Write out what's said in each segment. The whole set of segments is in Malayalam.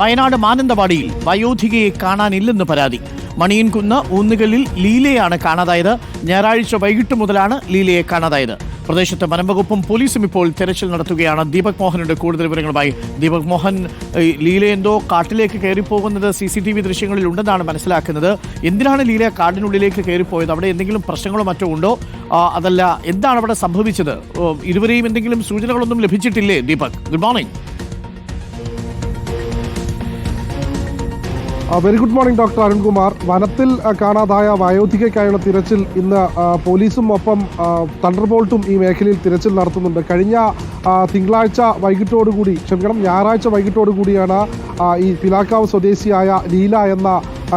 വയനാട് മാനന്തവാടിയിൽ വയോധികയെ കാണാനില്ലെന്ന് പരാതി. മണിയൻകുന്ന് ഊന്നുകല്ലിൽ ലീലയാണ് കാണാതായത്. ഞായറാഴ്ച വൈകിട്ട് മുതലാണ് ലീലയെ കാണാതായത്. പ്രദേശത്ത് വനംവകുപ്പും പോലീസും ഇപ്പോൾ തെരച്ചിൽ നടത്തുകയാണ്. ദീപക് മോഹനുണ്ട് കൂടുതൽ വിവരങ്ങളുമായി ദീപക് മോഹൻ ലീല എന്തോ കാട്ടിലേക്ക് കയറിപ്പോകുന്നത് സി സി ടി വി ദൃശ്യങ്ങളിൽ ഉണ്ടെന്നാണ് മനസ്സിലാക്കുന്നത്. എന്തിനാണ് ലീല കാടിനുള്ളിലേക്ക് കയറിപ്പോയത്? അവിടെ എന്തെങ്കിലും പ്രശ്നങ്ങളോ മറ്റോ ഉണ്ടോ? അതല്ല എന്താണ് അവിടെ സംഭവിച്ചത്? ഇരുവരെയും എന്തെങ്കിലും സൂചനകളൊന്നും ലഭിച്ചിട്ടില്ലേ Deepak? Good morning. Very good morning doctor Arunkumar വനത്തിൽ കാണാതായ വയോധികയ്ക്കായുള്ള തിരച്ചിൽ ഇന്ന് പോലീസും ഒപ്പം തണ്ടർബോൾട്ടും ഈ മേഖലയിൽ തിരച്ചിൽ നടത്തുന്നുണ്ട്. കഴിഞ്ഞ തിങ്കളാഴ്ച വൈകിട്ടോടുകൂടി ക്ഷമിക്കണം ഞായറാഴ്ച വൈകിട്ടോടുകൂടിയാണ് ഈ പിലാക്കാവ് സ്വദേശിയായ ലീല എന്ന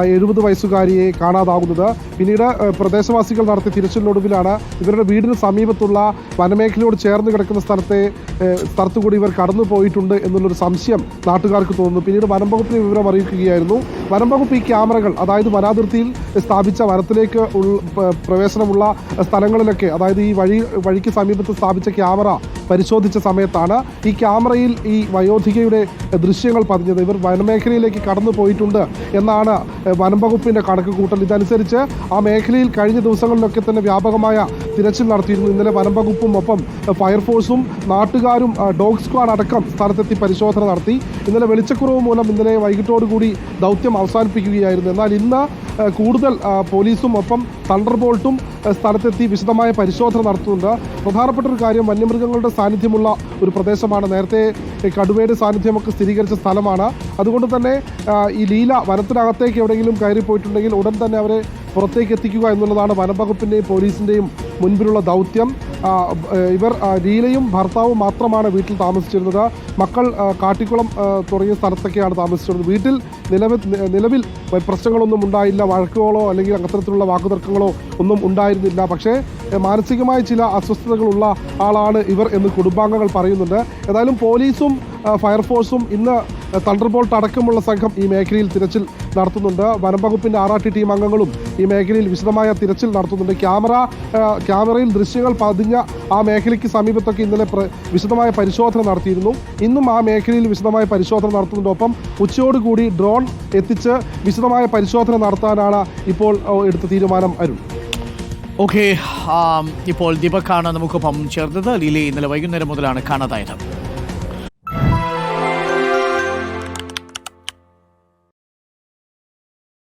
എഴുപത് വയസ്സുകാരിയെ കാണാതാകുന്നത്. പിന്നീട് ആ, പ്രദേശവാസികൾ നടത്തിയ തിരച്ചിലിനൊടുവിലാണ് ഇവരുടെ വീടിന് സമീപത്തുള്ള വനമേഖലയോട് ചേർന്ന് കിടക്കുന്ന സ്ഥലത്തെ സ്ഥലത്തു കൂടി ഇവർ കടന്നു പോയിട്ടുണ്ട് എന്നുള്ളൊരു സംശയം നാട്ടുകാർക്ക് തോന്നുന്നു. പിന്നീട് വനം വകുപ്പിന് വിവരം അറിയിക്കുകയായിരുന്നു. വനം വകുപ്പ് ഈ ക്യാമറകൾ അതായത് വനാതിർത്തിയിൽ സ്ഥാപിച്ച വനത്തിലേക്ക് പ്രവേശനമുള്ള സ്ഥലങ്ങളിലൊക്കെ അതായത് ഈ വഴി വഴിക്ക് സമീപത്ത് സ്ഥാപിച്ച ക്യാമറ പരിശോധിച്ച സമയത്താണ് ഈ ക്യാമറയിൽ ഈ വയോധികയുടെ ദൃശ്യങ്ങൾ പതിഞ്ഞത്. ഇവർ വനമേഖലയിലേക്ക് കടന്നു പോയിട്ടുണ്ട് എന്നാണ് വനംവകുപ്പിന്റെ കണക്ക് കൂട്ടൽ ഇതനുസരിച്ച് ആ മേഖലയിൽ കഴിഞ്ഞ ദിവസങ്ങളിലൊക്കെ തന്നെ വ്യാപകമായ തിരച്ചിൽ നടത്തിയിരുന്നു. ഇന്നലെ വനംവകുപ്പും ഒപ്പം ഫയർഫോഴ്സും നാട്ടുകാരും ഡോഗ് സ്ക്വാഡ് അടക്കം സ്ഥലത്തെത്തി പരിശോധന നടത്തി. ഇന്നലെ വെളിച്ചക്കുറവ് മൂലം ഇന്നലെ വൈകിട്ടോടുകൂടി ദൗത്യം അവസാനിപ്പിക്കുകയായിരുന്നു. എന്നാൽ ഇന്ന് കൂടുതൽ പോലീസും ഒപ്പം തണ്ടർ ബോൾട്ടും സ്ഥലത്തെത്തി വിശദമായ പരിശോധന നടത്തുന്നുണ്ട്. പ്രധാനപ്പെട്ട ഒരു കാര്യം വന്യമൃഗങ്ങളുടെ സാന്നിധ്യമുള്ള ഒരു പ്രദേശമാണ്. നേരത്തെ കടുവയുടെ സാന്നിധ്യമൊക്കെ സ്ഥിരീകരിച്ച സ്ഥലമാണ്. അതുകൊണ്ട് തന്നെ ഈ ലീല വനത്തിനകത്തേക്ക് എവിടെയെങ്കിലും കയറിപ്പോയിട്ടുണ്ടെങ്കിൽ ഉടൻ തന്നെ അവരെ പുറത്തേക്ക് എത്തിക്കുക എന്നുള്ളതാണ് വനംവകുപ്പിന്റെയും പോലീസിന്റെയും മുൻപിലുള്ള ദൗത്യം. ഇവർ ലീലയും ഭർത്താവും മാത്രമാണ് വീട്ടിൽ താമസിച്ചിരുന്നത്. മക്കൾ കാട്ടിക്കുളം തുടങ്ങിയ സ്ഥലത്തൊക്കെയാണ് താമസിച്ചിരുന്നത്. വീട്ടിൽ നിലവിൽ നിലവിൽ പ്രശ്നങ്ങളൊന്നും ഉണ്ടായില്ല. വഴക്കുകളോ അല്ലെങ്കിൽ അത്തരത്തിലുള്ള വാക്കുതർക്കങ്ങളോ ഒന്നും ഉണ്ടായിരുന്നില്ല. പക്ഷേ മാനസികമായ ചില അസ്വസ്ഥതകളുള്ള ആളാണ് ഇവർ എന്ന് കുടുംബാംഗങ്ങൾ പറയുന്നുണ്ട്. ഏതായാലും പോലീസും ഫയർഫോഴ്സും ഇന്ന് തണ്ടർബോൾട്ട് അടക്കമുള്ള സംഘം ഈ മേഖലയിൽ തിരച്ചിൽ നടത്തുന്നുണ്ട്. വനം വകുപ്പിന്റെ ആർ ആർ ടി ടീം അംഗങ്ങളും ഈ മേഖലയിൽ വിശദമായ തിരച്ചിൽ നടത്തുന്നുണ്ട്. ക്യാമറ ക്യാമറയിൽ ദൃശ്യങ്ങൾ പതിഞ്ഞ ആ മേഖലയ്ക്ക് സമീപത്തൊക്കെ ഇന്നലെ വിശദമായ പരിശോധന നടത്തിയിരുന്നു. ഇന്നും ആ മേഖലയിൽ വിശദമായ പരിശോധന നടത്തുന്നുണ്ട്. ഒപ്പം ഉച്ചയോടുകൂടി ഡ്രോൺ എത്തിച്ച് വിശദമായ പരിശോധന നടത്താനാണ് ഇപ്പോൾ എടുത്ത തീരുമാനം അരുൺ. ഓക്കെ ഇപ്പോൾ ദീപക്കാണ് നമുക്കൊപ്പം ചേർന്നത്. ലീലയെ ഇന്നലെ വൈകുന്നേരം മുതലാണ് കാണാതായത്.